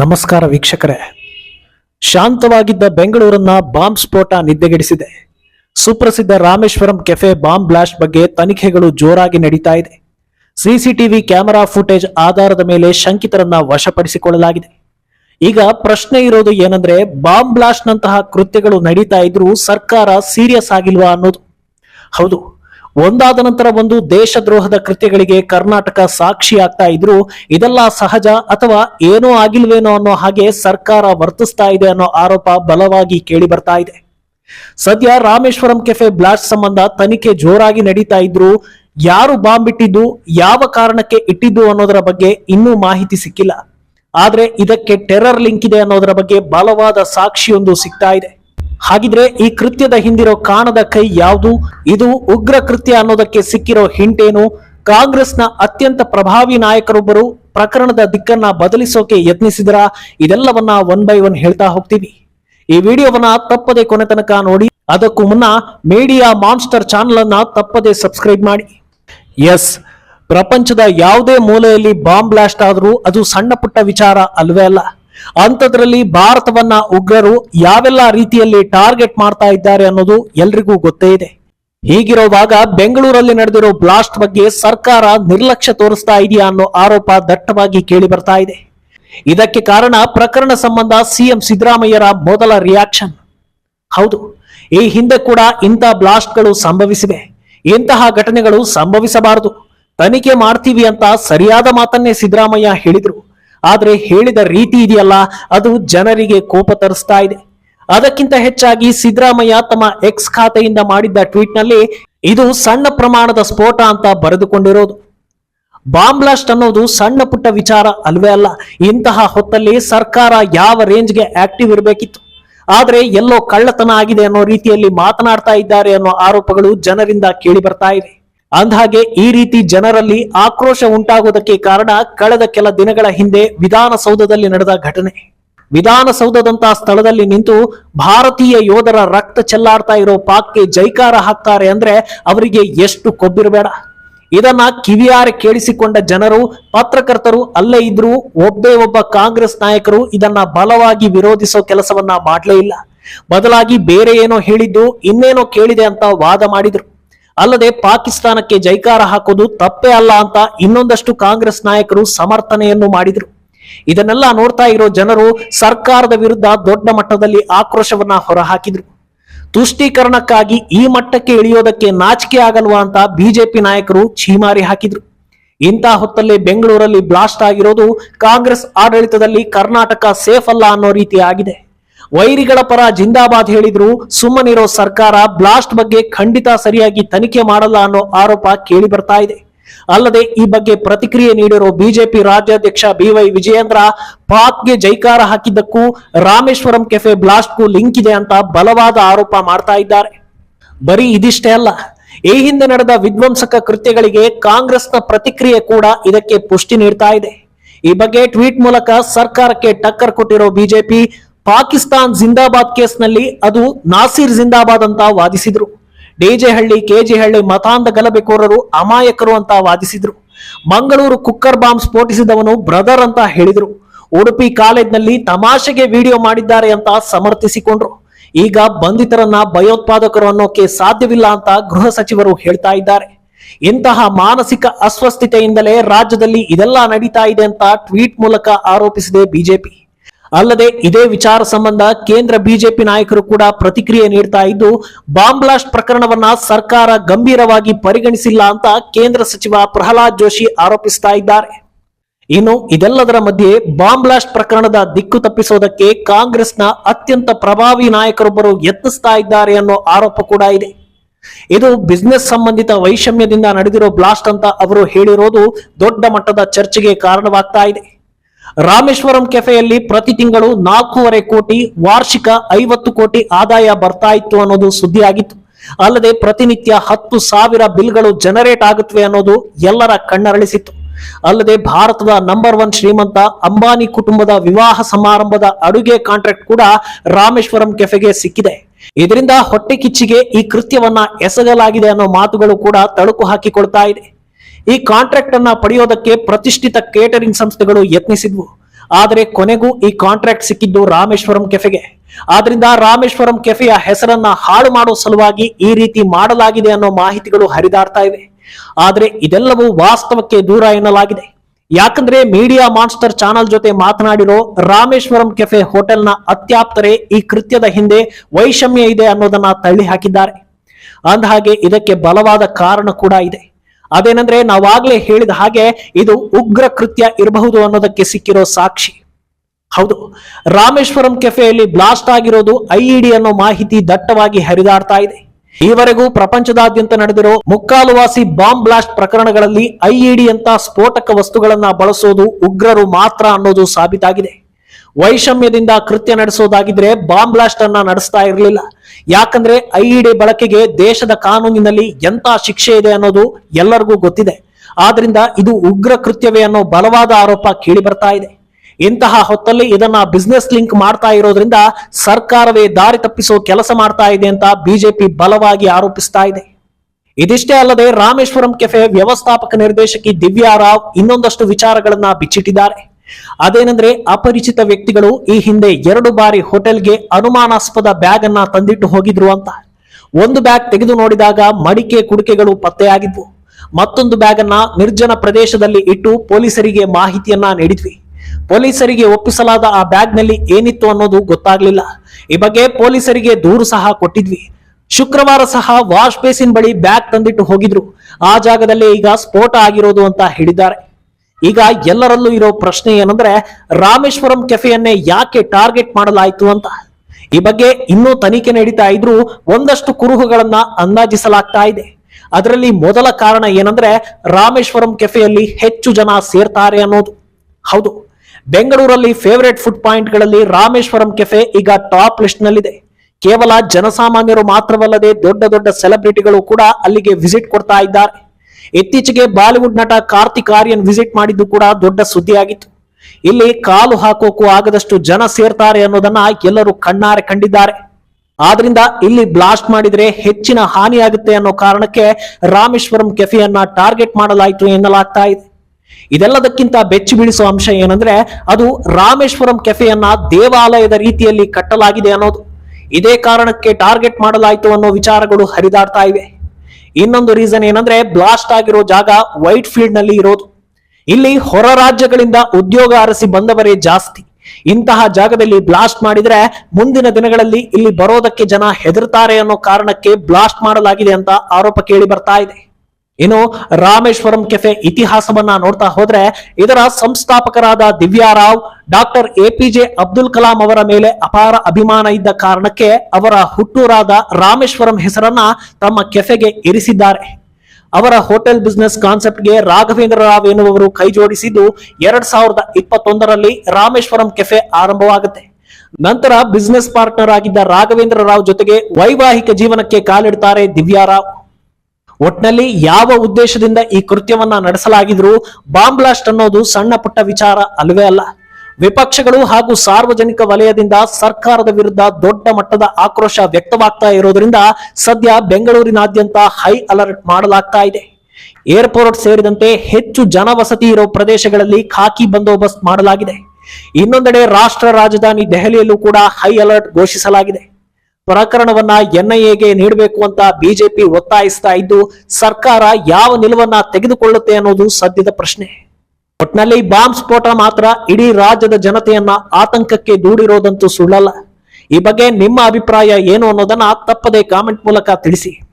ನಮಸ್ಕಾರ ವೀಕ್ಷಕರೇ. ಶಾಂತವಾಗಿದ್ದ ಬೆಂಗಳೂರನ್ನ ಬಾಂಬ್ ಸ್ಫೋಟ ನಿದ್ದೆಗೆಡಿಸಿದೆ. ಸುಪ್ರಸಿದ್ಧ ರಾಮೇಶ್ವರಂ ಕೆಫೆ ಬಾಂಬ್ ಬ್ಲಾಸ್ಟ್ ಬಗ್ಗೆ ತನಿಖೆಗಳು ಜೋರಾಗಿ ನಡೀತಾ ಇದೆ. ಸಿಸಿಟಿವಿ ಕ್ಯಾಮೆರಾ ಫುಟೇಜ್ ಆಧಾರದ ಮೇಲೆ ಶಂಕಿತರನ್ನ ವಶಪಡಿಸಿಕೊಳ್ಳಲಾಗಿದೆ. ಈಗ ಪ್ರಶ್ನೆ ಇರೋದು ಏನಂದ್ರೆ, ಬಾಂಬ್ ಬ್ಲಾಸ್ಟ್ ನಂತಹ ಕೃತ್ಯಗಳು ನಡೀತಾ ಇದ್ರೂ ಸರ್ಕಾರ ಸೀರಿಯಸ್ ಆಗಿಲ್ವಾ ಅನ್ನೋದು. ಹೌದು ಒಂದಾದ ನಂತರ ಒಂದು ದೇಶದ್ರೋಹದ ಕೃತ್ಯಗಳಿಗೆ ಕರ್ನಾಟಕ ಸಾಕ್ಷಿ ಆಗ್ತಾ ಇದ್ರು ಇದೆಲ್ಲ ಸಹಜ ಅಥವಾ ಏನೂ ಆಗಿಲ್ವೇನೋ ಅನ್ನೋ ಹಾಗೆ ಸರ್ಕಾರ ವರ್ತಿಸ್ತಾ ಇದೆ ಅನ್ನೋ ಆರೋಪ ಬಲವಾಗಿ ಕೇಳಿ ಬರ್ತಾ ಇದೆ. ಸದ್ಯ ರಾಮೇಶ್ವರಂ ಕೆಫೆ ಬ್ಲಾಸ್ಟ್ ಸಂಬಂಧ ತನಿಖೆ ಜೋರಾಗಿ ನಡೀತಾ ಇದ್ರು ಯಾರು ಬಾಂಬ್ ಇಟ್ಟಿದ್ದು, ಯಾವ ಕಾರಣಕ್ಕೆ ಇಟ್ಟಿದ್ದು ಅನ್ನೋದರ ಬಗ್ಗೆ ಇನ್ನೂ ಮಾಹಿತಿ ಸಿಕ್ಕಿಲ್ಲ. ಆದ್ರೆ ಇದಕ್ಕೆ ಟೆರರ್ ಲಿಂಕ್ ಇದೆ ಅನ್ನೋದರ ಬಗ್ಗೆ ಬಲವಾದ ಸಾಕ್ಷಿಯೊಂದು ಸಿಗ್ತಾ ಇದೆ. ಹಾಗಿದ್ರೆ ಈ ಕೃತ್ಯದ ಹಿಂದಿರೋ ಕಾಣದ ಕೈ ಯಾವುದು? ಇದು ಉಗ್ರ ಕೃತ್ಯ ಅನ್ನೋದಕ್ಕೆ ಸಿಕ್ಕಿರೋ ಹಿಂಟೇನು? ಕಾಂಗ್ರೆಸ್ನ ಅತ್ಯಂತ ಪ್ರಭಾವಿ ನಾಯಕರೊಬ್ಬರು ಪ್ರಕರಣದ ದಿಕ್ಕನ್ನ ಬದಲಿಸೋಕೆ ಯತ್ನಿಸಿದ್ರ? ಇದೆಲ್ಲವನ್ನ ಒನ್ ಬೈ ಒನ್ ಹೇಳ್ತಾ ಹೋಗ್ತೀವಿ. ಈ ವಿಡಿಯೋವನ್ನ ತಪ್ಪದೆ ಕೊನೆ ತನಕ ನೋಡಿ, ಅದಕ್ಕೂ ಮುನ್ನ ಮೀಡಿಯಾ ಮಾನ್ಸ್ಟರ್ ಚಾನಲ್ ಅನ್ನ ತಪ್ಪದೆ ಸಬ್ಸ್ಕ್ರೈಬ್ ಮಾಡಿ. ಎಸ್, ಪ್ರಪಂಚದ ಯಾವುದೇ ಮೂಲೆಯಲ್ಲಿ ಬಾಂಬ್ ಬ್ಲಾಸ್ಟ್ ಆದ್ರೂ ಅದು ಸಣ್ಣ ಪುಟ್ಟ ವಿಚಾರ ಅಲ್ವೇ ಅಲ್ಲ. ಅಂಥದ್ರಲ್ಲಿ ಭಾರತವನ್ನ ಉಗ್ರರು ಯಾವೆಲ್ಲ ರೀತಿಯಲ್ಲಿ ಟಾರ್ಗೆಟ್ ಮಾಡ್ತಾ ಇದ್ದಾರೆ ಅನ್ನೋದು ಎಲ್ರಿಗೂ ಗೊತ್ತೇ ಇದೆ. ಹೀಗಿರುವಾಗ ಬೆಂಗಳೂರಲ್ಲಿ ನಡೆದಿರೋ ಬ್ಲಾಸ್ಟ್ ಬಗ್ಗೆ ಸರ್ಕಾರ ನಿರ್ಲಕ್ಷ್ಯ ತೋರಿಸ್ತಾ ಇದೆಯಾ ಅನ್ನೋ ಆರೋಪ ದಟ್ಟವಾಗಿ ಕೇಳಿ ಬರ್ತಾ ಇದೆ. ಇದಕ್ಕೆ ಕಾರಣ ಪ್ರಕರಣ ಸಂಬಂಧ ಸಿಎಂ ಸಿದ್ದರಾಮಯ್ಯರ ಮೊದಲ ರಿಯಾಕ್ಷನ್ ಹೌದು, ಈ ಹಿಂದೆ ಕೂಡ ಇಂಥ ಬ್ಲಾಸ್ಟ್ಗಳು ಸಂಭವಿಸಿವೆ. ಇಂತಹ ಘಟನೆಗಳು ಸಂಭವಿಸಬಾರದು. ತನಿಖೆ ಮಾಡ್ತೀವಿ ಅಂತ ಸರಿಯಾದ ಮಾತನ್ನೇ ಸಿದ್ದರಾಮಯ್ಯ ಹೇಳಿದ್ರು. ಆದ್ರೆ ಹೇಳಿದ ರೀತಿ ಇದೆಯಲ್ಲ, ಅದು ಜನರಿಗೆ ಕೋಪ ತರಿಸ್ತಾ ಇದೆ. ಅದಕ್ಕಿಂತ ಹೆಚ್ಚಾಗಿ ಸಿದ್ದರಾಮಯ್ಯ ತಮ್ಮ ಎಕ್ಸ್ ಖಾತೆಯಿಂದ ಮಾಡಿದ್ದ ಟ್ವೀಟ್ನಲ್ಲಿ, ಇದು ಸಣ್ಣ ಪ್ರಮಾಣದ ಸ್ಫೋಟ ಅಂತ ಬರೆದುಕೊಂಡಿರೋದು. ಬಾಂಬ್ ಬ್ಲಾಸ್ಟ್ ಅನ್ನೋದು ಸಣ್ಣ ಪುಟ್ಟ ವಿಚಾರ ಅಲ್ವೇ ಅಲ್ಲ, ಇಂತಹ ಹೊತ್ತಲ್ಲಿ ಸರ್ಕಾರ ಯಾವ ರೇಂಜ್ಗೆ ಆಕ್ಟಿವ್ ಇರಬೇಕಿತ್ತು. ಆದರೆ ಎಲ್ಲೋ ಕಳ್ಳತನ ಆಗಿದೆ ಅನ್ನೋ ರೀತಿಯಲ್ಲಿ ಮಾತನಾಡ್ತಾ ಇದ್ದಾರೆ ಅನ್ನೋ ಆರೋಪಗಳು ಜನರಿಂದ ಕೇಳಿ ಬರ್ತಾ ಇವೆ ಅಂದಹಾಗೆ ಈ ರೀತಿ ಜನರಲ್ಲಿ ಆಕ್ರೋಶ ಉಂಟಾಗೋದಕ್ಕೆ ಕಾರಣ ಕಳೆದ ಕೆಲ ದಿನಗಳ ಹಿಂದೆ ವಿಧಾನಸೌಧದಲ್ಲಿ ನಡೆದ ಘಟನೆ. ವಿಧಾನಸೌಧದಂತಹ ಸ್ಥಳದಲ್ಲಿ ನಿಂತು ಭಾರತೀಯ ಯೋಧರ ರಕ್ತ ಚೆಲ್ಲಾಡ್ತಾ ಇರೋ ಪಾಕ್ಗೆ ಜೈಕಾರ ಹಾಕ್ತಾರೆ ಅಂದ್ರೆ ಅವರಿಗೆ ಎಷ್ಟು ಕೊಬ್ಬಿರಬೇಡ ಇದನ್ನ ಕಿವಿಯಾರೆ ಕೇಳಿಸಿಕೊಂಡ ಜನರು, ಪತ್ರಕರ್ತರು ಅಲ್ಲೇ ಇದ್ರು ಒಬ್ಬೇ ಒಬ್ಬ ಕಾಂಗ್ರೆಸ್ ನಾಯಕರು ಇದನ್ನ ಬಲವಾಗಿ ವಿರೋಧಿಸೋ ಕೆಲಸವನ್ನ ಮಾಡಲೇ ಇಲ್ಲ. ಬದಲಾಗಿ ಬೇರೆ ಏನೋ ಹೇಳಿದ್ದು ಇನ್ನೇನೋ ಕೇಳಿದೆ ಅಂತ ವಾದ ಮಾಡಿದ್ರು. ಅಲ್ಲದೆ ಪಾಕಿಸ್ತಾನಕ್ಕೆ ಜೈಕಾರ ಹಾಕೋದು ತಪ್ಪೇ ಅಲ್ಲ ಅಂತ ಇನ್ನೊಂದಷ್ಟು ಕಾಂಗ್ರೆಸ್ ನಾಯಕರು ಸಮರ್ಥನೆಯನ್ನು ಮಾಡಿದರು. ಇದನ್ನೆಲ್ಲ ನೋಡ್ತಾ ಇರೋ ಜನರು ಸರ್ಕಾರದ ವಿರುದ್ಧ ದೊಡ್ಡ ಮಟ್ಟದಲ್ಲಿ ಆಕ್ರೋಶವನ್ನ ಹೊರಹಾಕಿದ್ರು. ತುಷ್ಟೀಕರಣಕ್ಕಾಗಿ ಈ ಮಟ್ಟಕ್ಕೆ ಇಳಿಯೋದಕ್ಕೆ ನಾಚಿಕೆ ಆಗಲ್ವಾ ಅಂತ ಬಿಜೆಪಿ ನಾಯಕರು ಛೀಮಾರಿ ಹಾಕಿದ್ರು. ಇಂಥ ಹೊತ್ತಲ್ಲಿ ಬೆಂಗಳೂರಲ್ಲಿ ಬ್ಲಾಸ್ಟ್ ಆಗಿರೋದು ಕಾಂಗ್ರೆಸ್ ಆಡಳಿತದಲ್ಲಿ ಕರ್ನಾಟಕ ಸೇಫ್ ಅಲ್ಲ ಅನ್ನೋ ರೀತಿ ಆಗಿದೆ. ವೈರಿಗಳ ಪರ ಜಿಂದಾಬಾದ್ ಹೇಳಿದ್ರು, ಸುಮ್ಮನಿರೋ ಸರ್ಕಾರ ಬ್ಲಾಸ್ಟ್ ಬಗ್ಗೆ ಖಂಡಿತ ಸರಿಯಾಗಿ ತನಿಖೆ ಮಾಡಲ್ಲ ಅನ್ನೋ ಆರೋಪ ಕೇಳಿ ಬರ್ತಾ ಇದೆ. ಅಲ್ಲದೆ ಈ ಬಗ್ಗೆ ಪ್ರತಿಕ್ರಿಯೆ ನೀಡಿರೋ ಬಿಜೆಪಿ ರಾಜ್ಯಾಧ್ಯಕ್ಷ ಬಿವೈ ವಿಜಯೇಂದ್ರ, ಪಾಕ್ಗೆ ಜೈಕಾರ ಹಾಕಿದ್ದಕ್ಕೂ ರಾಮೇಶ್ವರಂ ಕೆಫೆ ಬ್ಲಾಸ್ಟ್ಗೂ ಲಿಂಕ್ ಇದೆ ಅಂತ ಬಲವಾದ ಆರೋಪ ಮಾಡ್ತಾ ಇದ್ದಾರೆ. ಬರೀ ಇದಿಷ್ಟೇ ಅಲ್ಲ, ಈ ಹಿಂದೆ ನಡೆದ ವಿಧ್ವಂಸಕ ಕೃತ್ಯಗಳಿಗೆ ಕಾಂಗ್ರೆಸ್ನ ಪ್ರತಿಕ್ರಿಯೆ ಕೂಡ ಇದಕ್ಕೆ ಪುಷ್ಟಿ ನೀಡ್ತಾ ಇದೆ. ಈ ಬಗ್ಗೆ ಟ್ವೀಟ್ ಮೂಲಕ ಸರ್ಕಾರಕ್ಕೆ ಟಕ್ಕರ್ ಕೊಟ್ಟಿರೋ ಬಿಜೆಪಿ ಪಾಕಿಸ್ತಾನ್ ಜಿಂದಾಬಾದ್ ಕೇಸ್ನಲ್ಲಿ ಅದು ನಾಸಿರ್ ಜಿಂದಾಬಾದ್ ಅಂತ ವಾದಿಸಿದ್ರು. ಡಿಜೆಹಳ್ಳಿ, ಕೆಜೆಹಳ್ಳಿ ಮತಾಂಧ ಗಲಭೆಕೋರರು ಅಮಾಯಕರು ಅಂತ ವಾದಿಸಿದ್ರು. ಮಂಗಳೂರು ಕುಕ್ಕರ್ ಬಾಂಬ್ ಸ್ಫೋಟಿಸಿದವನು ಬ್ರದರ್ ಅಂತ ಹೇಳಿದ್ರು. ಉಡುಪಿ ಕಾಲೇಜ್ನಲ್ಲಿ ತಮಾಷೆಗೆ ವಿಡಿಯೋ ಮಾಡಿದ್ದಾರೆ ಅಂತ ಸಮರ್ಥಿಸಿಕೊಂಡ್ರು. ಈಗ ಬಂಧಿತರನ್ನ ಭಯೋತ್ಪಾದಕರು ಅನ್ನೋಕೆ ಸಾಧ್ಯವಿಲ್ಲ ಅಂತ ಗೃಹ ಸಚಿವರು ಹೇಳ್ತಾ ಇದ್ದಾರೆ. ಇಂತಹ ಮಾನಸಿಕ ಅಸ್ವಸ್ಥತೆಯಿಂದಲೇ ರಾಜ್ಯದಲ್ಲಿ ಇದೆಲ್ಲ ನಡೀತಾ ಇದೆ ಅಂತ ಟ್ವೀಟ್ ಮೂಲಕ ಆರೋಪಿಸಿದೆ ಬಿಜೆಪಿ. ಅಲ್ಲದೆ ಇದೇ ವಿಚಾರ ಸಂಬಂಧ ಕೇಂದ್ರ ಬಿಜೆಪಿ ನಾಯಕರು ಕೂಡ ಪ್ರತಿಕ್ರಿಯೆ ನೀಡ್ತಾ ಇದ್ದು, ಬಾಂಬ್ ಬ್ಲಾಸ್ಟ್ ಪ್ರಕರಣವನ್ನ ಸರ್ಕಾರ ಗಂಭೀರವಾಗಿ ಪರಿಗಣಿಸಿಲ್ಲ ಅಂತ ಕೇಂದ್ರ ಸಚಿವ ಪ್ರಹ್ಲಾದ್ ಜೋಶಿ ಆರೋಪಿಸ್ತಾ ಇದ್ದಾರೆ. ಇನ್ನು ಇದೆಲ್ಲದರ ಮಧ್ಯೆ ಬಾಂಬ್ ಬ್ಲಾಸ್ಟ್ ಪ್ರಕರಣದ ದಿಕ್ಕು ತಪ್ಪಿಸೋದಕ್ಕೆ ಕಾಂಗ್ರೆಸ್ನ ಅತ್ಯಂತ ಪ್ರಭಾವಿ ನಾಯಕರೊಬ್ಬರು ಯತ್ನಿಸ್ತಾ ಇದ್ದಾರೆ ಅನ್ನೋ ಆರೋಪ ಕೂಡ ಇದೆ. ಇದು ಬಿಸ್ನೆಸ್ ಸಂಬಂಧಿತ ವೈಷಮ್ಯದಿಂದ ನಡೆದಿರೋ ಬ್ಲಾಸ್ಟ್ ಅಂತ ಅವರು ಹೇಳಿರೋದು ದೊಡ್ಡ ಮಟ್ಟದ ಚರ್ಚೆಗೆ ಕಾರಣವಾಗ್ತಾ ಇದೆ. ರಾಮೇಶ್ವರಂ ಕೆಫೆಯಲ್ಲಿ ಪ್ರತಿ ತಿಂಗಳು ನಾಲ್ಕೂವರೆ ಕೋಟಿ ವಾರ್ಷಿಕ ಐವತ್ತು ಕೋಟಿ ಆದಾಯ ಬರ್ತಾ ಇತ್ತು ಅನ್ನೋದು ಸುದ್ದಿ ಆಗಿತ್ತು ಅಲ್ಲದೆ ಪ್ರತಿನಿತ್ಯ ಹತ್ತು ಸಾವಿರ ಬಿಲ್ಗಳು ಜನರೇಟ್ ಆಗುತ್ತವೆ ಅನ್ನೋದು ಎಲ್ಲರ ಕಣ್ಣರಳಿಸಿತ್ತು. ಅಲ್ಲದೆ ಭಾರತದ ನಂಬರ್ ಒನ್ ಶ್ರೀಮಂತ ಅಂಬಾನಿ ಕುಟುಂಬದ ವಿವಾಹ ಸಮಾರಂಭದ ಅಡುಗೆ ಕಾಂಟ್ರಾಕ್ಟ್ ಕೂಡ ರಾಮೇಶ್ವರಂ ಕೆಫೆಗೆ ಸಿಕ್ಕಿದೆ. ಇದರಿಂದ ಹೊಟ್ಟೆ ಕಿಚ್ಚಿಗೆ ಈ ಕೃತ್ಯವನ್ನ ಎಸಗಲಾಗಿದೆ ಅನ್ನೋ ಮಾತುಗಳು ಕೂಡ ತಳುಕು ಹಾಕಿಕೊಳ್ತಾ ಇದೆ. ಈ ಕಾಂಟ್ರಾಕ್ಟ್ ಅನ್ನ ಪಡೆಯೋದಕ್ಕೆ ಪ್ರತಿಷ್ಠಿತ ಕೇಟರಿಂಗ್ ಸಂಸ್ಥೆಗಳು ಯತ್ನಿಸಿದ್ವು. ಆದರೆ ಕೊನೆಗೂ ಈ ಕಾಂಟ್ರಾಕ್ಟ್ ಸಿಕ್ಕಿದ್ದು ರಾಮೇಶ್ವರಂ ಕೆಫೆಗೆ. ಆದ್ರಿಂದ ರಾಮೇಶ್ವರಂ ಕೆಫೆಯ ಹೆಸರನ್ನ ಹಾಳು ಮಾಡೋ ಸಲುವಾಗಿ ಈ ರೀತಿ ಮಾಡಲಾಗಿದೆ ಅನ್ನೋ ಮಾಹಿತಿಗಳು ಹರಿದಾಡ್ತಾ ಇವೆ. ಆದರೆ ಇದೆಲ್ಲವೂ ವಾಸ್ತವಕ್ಕೆ ದೂರ ಎನ್ನಲಾಗಿದೆ. ಯಾಕಂದ್ರೆ ಮೀಡಿಯಾ ಮಾನ್ಸ್ಟರ್ ಚಾನಲ್ ಜೊತೆ ಮಾತನಾಡಿರೋ ರಾಮೇಶ್ವರಂ ಕೆಫೆ ಹೋಟೆಲ್ನ ಅತ್ಯಾಪ್ತರೇ ಈ ಕೃತ್ಯದ ಹಿಂದೆ ವೈಷಮ್ಯ ಇದೆ ಅನ್ನೋದನ್ನ ತಳ್ಳಿ ಹಾಕಿದ್ದಾರೆ ಅಂದಹಾಗೆ ಇದಕ್ಕೆ ಬಲವಾದ ಕಾರಣ ಕೂಡ ಇದೆ. ಅದೇನಂದ್ರೆ ನಾವಾಗ್ಲೇ ಹೇಳಿದ ಹಾಗೆ ಇದು ಉಗ್ರ ಕೃತ್ಯ ಇರಬಹುದು ಅನ್ನೋದಕ್ಕೆ ಸಿಕ್ಕಿರೋ ಸಾಕ್ಷಿ. ಹೌದು. ರಾಮೇಶ್ವರಂ ಕೆಫೆಯಲ್ಲಿ ಬ್ಲಾಸ್ಟ್ ಆಗಿರೋದು ಐಇಡಿ ಅನ್ನೋ ಮಾಹಿತಿ ದಟ್ಟವಾಗಿ ಹರಿದಾಡ್ತಾ ಇದೆ. ಈವರೆಗೂ ಪ್ರಪಂಚದಾದ್ಯಂತ ನಡೆದಿರೋ ಮುಕ್ಕಾಲುವಾಸಿ ಬಾಂಬ್ ಬ್ಲಾಸ್ಟ್ ಪ್ರಕರಣಗಳಲ್ಲಿ ಐಇಡಿ ಅಂತ ಸ್ಫೋಟಕ ವಸ್ತುಗಳನ್ನ ಬಳಸೋದು ಉಗ್ರರು ಮಾತ್ರ ಅನ್ನೋದು ಸಾಬೀತಾಗಿದೆ. ವೈಷಮ್ಯದಿಂದ ಕೃತ್ಯ ನಡೆಸೋದಾಗಿದ್ರೆ ಬಾಂಬ್ ಬ್ಲಾಸ್ಟ್ ಅನ್ನ ನಡೆಸ್ತಾ ಇರಲಿಲ್ಲ. ಯಾಕಂದ್ರೆ ಐಇಡಿ ಬಳಕೆಗೆ ದೇಶದ ಕಾನೂನಿನಲ್ಲಿ ಎಂತ ಶಿಕ್ಷೆ ಇದೆ ಅನ್ನೋದು ಎಲ್ಲರಿಗೂ ಗೊತ್ತಿದೆ. ಆದ್ರಿಂದ ಇದು ಉಗ್ರ ಕೃತ್ಯವೇ ಅನ್ನೋ ಬಲವಾದ ಆರೋಪ ಕೇಳಿ ಬರ್ತಾ ಇದೆ. ಇಂತಹ ಹೊತ್ತಲ್ಲಿ ಇದನ್ನ ಬಿಸ್ನೆಸ್ ಲಿಂಕ್ ಮಾಡ್ತಾ ಇರೋದ್ರಿಂದ ಸರ್ಕಾರವೇ ದಾರಿ ತಪ್ಪಿಸೋ ಕೆಲಸ ಮಾಡ್ತಾ ಇದೆ ಅಂತ ಬಿಜೆಪಿ ಬಲವಾಗಿ ಆರೋಪಿಸ್ತಾ ಇದೆ. ಇದಿಷ್ಟೇ ಅಲ್ಲದೆ ರಾಮೇಶ್ವರಂ ಕೆಫೆ ವ್ಯವಸ್ಥಾಪಕ ನಿರ್ದೇಶಕಿ ದಿವ್ಯಾ ರಾವ್ ಇನ್ನೊಂದಷ್ಟು ವಿಚಾರಗಳನ್ನ ಬಿಚ್ಚಿಟ್ಟಿದ್ದಾರೆ. ಅದೇನೆಂದ್ರೆ ಅಪರಿಚಿತ ವ್ಯಕ್ತಿಗಳು ಈ ಹಿಂದೆ ಎರಡು ಬಾರಿ ಹೋಟೆಲ್ಗೆ ಅನುಮಾನಾಸ್ಪದ ಬ್ಯಾಗ್ ಅನ್ನ ತಂದಿಟ್ಟು ಹೋಗಿದ್ರು ಅಂತ. ಒಂದು ಬ್ಯಾಗ್ ತೆಗೆದು ನೋಡಿದಾಗ ಮಡಿಕೆ ಕುಡಿಕೆಗಳು ಪತ್ತೆಯಾಗಿದ್ವು. ಮತ್ತೊಂದು ಬ್ಯಾಗ್ ಅನ್ನ ನಿರ್ಜನ ಪ್ರದೇಶದಲ್ಲಿ ಇಟ್ಟು ಪೊಲೀಸರಿಗೆ ಮಾಹಿತಿಯನ್ನ ನೀಡಿದ್ವಿ. ಪೊಲೀಸರಿಗೆ ಒಪ್ಪಿಸಲಾದ ಆ ಬ್ಯಾಗ್ನಲ್ಲಿ ಏನಿತ್ತು ಅನ್ನೋದು ಗೊತ್ತಾಗ್ಲಿಲ್ಲ. ಈ ಬಗ್ಗೆ ಪೊಲೀಸರಿಗೆ ದೂರು ಸಹ ಕೊಟ್ಟಿದ್ವಿ. ಶುಕ್ರವಾರ ಸಹ ವಾಶ್ ಬೇಸಿನ್ ಬಳಿ ಬ್ಯಾಗ್ ತಂದಿಟ್ಟು ಹೋಗಿದ್ರು. ಆ ಜಾಗದಲ್ಲಿ ಈಗ ಸ್ಫೋಟ ಆಗಿರೋದು ಅಂತ ಹೇಳಿದ್ದಾರೆ. ಈಗ ಎಲ್ಲರಲ್ಲೂ ಇರೋ ಪ್ರಶ್ನೆ ಏನಂದ್ರೆ, ರಾಮೇಶ್ವರಂ ಕೆಫೆಯನ್ನೇ ಯಾಕೆ ಟಾರ್ಗೆಟ್ ಮಾಡಲಾಯಿತು ಅಂತ? ಈ ಬಗ್ಗೆ ಇನ್ನೂ ತನಿಖೆ ನಡೀತಾ ಇದ್ರೂ ಒಂದಷ್ಟು ಕುರುಹುಗಳನ್ನ ಅಂದಾಜಿಸಲಾಗ್ತಾ ಇದೆ. ಅದರಲ್ಲಿ ಮೊದಲ ಕಾರಣ ಏನಂದ್ರೆ, ರಾಮೇಶ್ವರಂ ಕೆಫೆಯಲ್ಲಿ ಹೆಚ್ಚು ಜನ ಸೇರ್ತಾರೆ ಅನ್ನೋದು. ಹೌದು. ಬೆಂಗಳೂರಲ್ಲಿ ಫೇವರೇಟ್ ಫುಡ್ ಪಾಯಿಂಟ್ಗಳಲ್ಲಿ ರಾಮೇಶ್ವರಂ ಕೆಫೆ ಈಗ ಟಾಪ್ ಲಿಸ್ಟ್ ನಲ್ಲಿದೆ. ಕೇವಲ ಜನಸಾಮಾನ್ಯರು ಮಾತ್ರವಲ್ಲದೆ ದೊಡ್ಡ ದೊಡ್ಡ ಸೆಲೆಬ್ರಿಟಿಗಳು ಕೂಡ ಅಲ್ಲಿಗೆ ವಿಸಿಟ್ ಕೊಡ್ತಾ ಇದ್ದಾರೆ. ಇತ್ತೀಚೆಗೆ ಬಾಲಿವುಡ್ ನಟ ಕಾರ್ತಿಕ್ ಆರ್ಯನ್ ವಿಸಿಟ್ ಮಾಡಿದ್ದು ಕೂಡ ದೊಡ್ಡ ಸುದ್ದಿಯಾಗಿತ್ತು. ಇಲ್ಲಿ ಕಾಲು ಹಾಕೋಕು ಆಗದಷ್ಟು ಜನ ಸೇರ್ತಾರೆ ಅನ್ನೋದನ್ನ ಎಲ್ಲರೂ ಕಣ್ಣಾರೆ ಕಂಡಿದ್ದಾರೆ. ಆದ್ರಿಂದ ಇಲ್ಲಿ ಬ್ಲಾಸ್ಟ್ ಮಾಡಿದ್ರೆ ಹೆಚ್ಚಿನ ಹಾನಿಯಾಗುತ್ತೆ ಅನ್ನೋ ಕಾರಣಕ್ಕೆ ರಾಮೇಶ್ವರಂ ಕೆಫೆಯನ್ನ ಟಾರ್ಗೆಟ್ ಮಾಡಲಾಯಿತು ಎನ್ನಲಾಗ್ತಾ ಇದೆ. ಇದೆಲ್ಲದಕ್ಕಿಂತ ಬೆಚ್ಚಿ ಬೀಳಿಸುವ ಅಂಶ ಏನಂದ್ರೆ ಅದು ರಾಮೇಶ್ವರಂ ಕೆಫೆಯನ್ನ ದೇವಾಲಯದ ರೀತಿಯಲ್ಲಿ ಕಟ್ಟಲಾಗಿದೆ ಅನ್ನೋದು. ಇದೇ ಕಾರಣಕ್ಕೆ ಟಾರ್ಗೆಟ್ ಮಾಡಲಾಯಿತು ಅನ್ನೋ ವಿಚಾರಗಳು ಹರಿದಾಡ್ತಾ ಇವೆ. ಇನ್ನೊಂದು ರೀಸನ್ ಏನಂದ್ರೆ ಬ್ಲಾಸ್ಟ್ ಆಗಿರೋ ಜಾಗ ವೈಟ್ ಫೀಲ್ಡ್ನಲ್ಲಿ ಇರೋದು. ಇಲ್ಲಿ ಹೊರ ರಾಜ್ಯಗಳಿಂದ ಉದ್ಯೋಗ ಅರಸಿ ಬಂದವರೇ ಜಾಸ್ತಿ. ಇಂತಹ ಜಾಗದಲ್ಲಿ ಬ್ಲಾಸ್ಟ್ ಮಾಡಿದ್ರೆ ಮುಂದಿನ ದಿನಗಳಲ್ಲಿ ಇಲ್ಲಿ ಬರೋದಕ್ಕೆ ಜನ ಹೆದರ್ತಾರೆ ಅನ್ನೋ ಕಾರಣಕ್ಕೆ ಬ್ಲಾಸ್ಟ್ ಮಾಡಲಾಗಿದೆ ಅಂತ ಆರೋಪ ಕೇಳಿ ಬರ್ತಾ ಇದೆ. ಇನ್ನು ರಾಮೇಶ್ವರಂ ಕೆಫೆ ಇತಿಹಾಸವನ್ನ ನೋಡ್ತಾ ಹೋದ್ರೆ ಇದರ ಸಂಸ್ಥಾಪಕರಾದ ದಿವ್ಯಾ ರಾವ್, ಡಾಕ್ಟರ್ ಜೆ ಅಬ್ದುಲ್ ಕಲಾಂ ಅವರ ಮೇಲೆ ಅಪಾರ ಅಭಿಮಾನ ಇದ್ದ ಕಾರಣಕ್ಕೆ ಅವರ ಹುಟ್ಟೂರಾದ ರಾಮೇಶ್ವರಂ ಹೆಸರನ್ನ ತಮ್ಮ ಕೆಫೆಗೆ ಇರಿಸಿದ್ದಾರೆ. ಅವರ ಹೋಟೆಲ್ ಬಿಸ್ನೆಸ್ ಕಾನ್ಸೆಪ್ಟ್ಗೆ ರಾಘವೇಂದ್ರ ರಾವ್ ಎನ್ನುವರು ಕೈ ಜೋಡಿಸಿದ್ದು ಎರಡ್ ಸಾವಿರದ ಇಪ್ಪತ್ತೊಂದರಲ್ಲಿ ರಾಮೇಶ್ವರಂ ಕೆಫೆ ಆರಂಭವಾಗುತ್ತೆ. ನಂತರ ಬಿಸ್ನೆಸ್ ಪಾರ್ಟ್ನರ್ ಆಗಿದ್ದ ರಾಘವೇಂದ್ರ ರಾವ್ ಜೊತೆಗೆ ವೈವಾಹಿಕ ಜೀವನಕ್ಕೆ ಕಾಲಿಡ್ತಾರೆ ದಿವ್ಯಾ ರಾವ್. ಒಟ್ನಲ್ಲಿ ಯಾವ ಉದ್ದೇಶದಿಂದ ಈ ಕೃತ್ಯವನ್ನ ನಡೆಸಲಾಗಿದ್ರು ಬಾಂಬ್ ಬ್ಲಾಸ್ಟ್ ಅನ್ನೋದು ಸಣ್ಣ ಪುಟ್ಟ ವಿಚಾರ ಅಲ್ಲವೇ ಅಲ್ಲ. ವಿಪಕ್ಷಗಳು ಹಾಗೂ ಸಾರ್ವಜನಿಕ ವಲಯದಿಂದ ಸರ್ಕಾರದ ವಿರುದ್ಧ ದೊಡ್ಡ ಮಟ್ಟದ ಆಕ್ರೋಶ ವ್ಯಕ್ತವಾಗ್ತಾ ಇರೋದ್ರಿಂದ ಸದ್ಯ ಬೆಂಗಳೂರಿನಾದ್ಯಂತ ಹೈ ಅಲರ್ಟ್ ಮಾಡಲಾಗ್ತಾ ಇದೆ. ಏರ್ಪೋರ್ಟ್ ಸೇರಿದಂತೆ ಹೆಚ್ಚು ಜನವಸತಿ ಇರೋ ಪ್ರದೇಶಗಳಲ್ಲಿ ಖಾಕಿ ಬಂದೋಬಸ್ತ್ ಮಾಡಲಾಗಿದೆ. ಇನ್ನೊಂದೆಡೆ ರಾಷ್ಟ್ರ ರಾಜಧಾನಿ ದೆಹಲಿಯಲ್ಲೂ ಕೂಡ ಹೈ ಅಲರ್ಟ್ ಘೋಷಿಸಲಾಗಿದೆ. ಪ್ರಕರಣವನ್ನ ಎನ್ಐಎಗೆ ನೀಡಬೇಕು ಅಂತ ಬಿಜೆಪಿ ಒತ್ತಾಯಿಸ್ತಾ ಇದ್ದು ಸರ್ಕಾರ ಯಾವ ನಿಲುವನ್ನ ತೆಗೆದುಕೊಳ್ಳುತ್ತೆ ಅನ್ನೋದು ಸದ್ಯದ ಪ್ರಶ್ನೆ. ಒಟ್ನಲ್ಲಿ ಬಾಂಬ್ ಸ್ಫೋಟ ಮಾತ್ರ ಇಡೀ ರಾಜ್ಯದ ಜನತೆಯನ್ನ ಆತಂಕಕ್ಕೆ ದೂಡಿರೋದಂತೂ ಸುಳ್ಳಲ್ಲ. ಈ ಬಗ್ಗೆ ನಿಮ್ಮ ಅಭಿಪ್ರಾಯ ಏನು ಅನ್ನೋದನ್ನ ತಪ್ಪದೆ ಕಾಮೆಂಟ್ ಮೂಲಕ ತಿಳಿಸಿ.